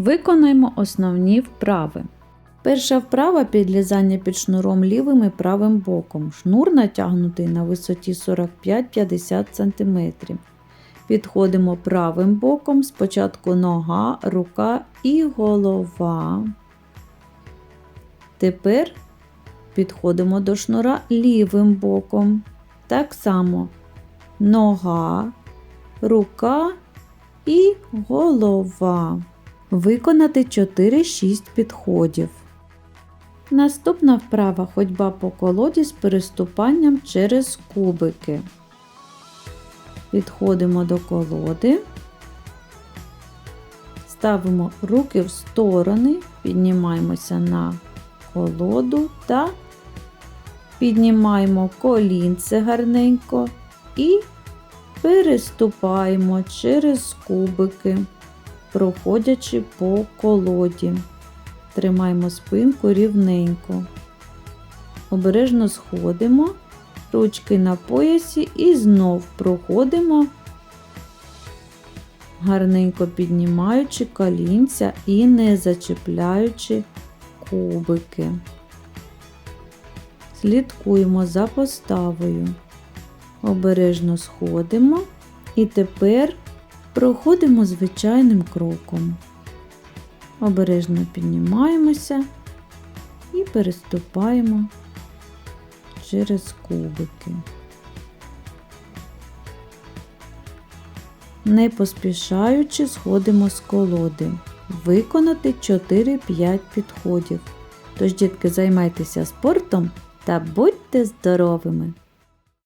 Виконаємо основні вправи. Перша вправа підлізання під шнуром лівим і правим боком. Шнур натягнутий на висоті 45-50 см. Підходимо правим боком, спочатку нога, рука і голова. Тепер підходимо до шнура лівим боком. Так само нога, рука і голова. Виконати 4-6 підходів. Наступна вправа ходьба по колоді з переступанням через кубики. Підходимо до колоди, ставимо руки в сторони, піднімаємося на колоду та піднімаємо колінце гарненько і переступаємо через кубики, проходячи по колоді. Тримаємо спинку рівненько. Обережно сходимо, ручки на поясі і знов проходимо, гарненько піднімаючи колінця і не зачіпляючи кубики. Слідкуємо за поставою. Обережно сходимо і тепер проходимо звичайним кроком. Обережно піднімаємося і переступаємо через кубики. Не поспішаючи сходимо з колоди. Виконати 4-5 підходів. Тож, дітки, займайтеся спортом та будьте здоровими!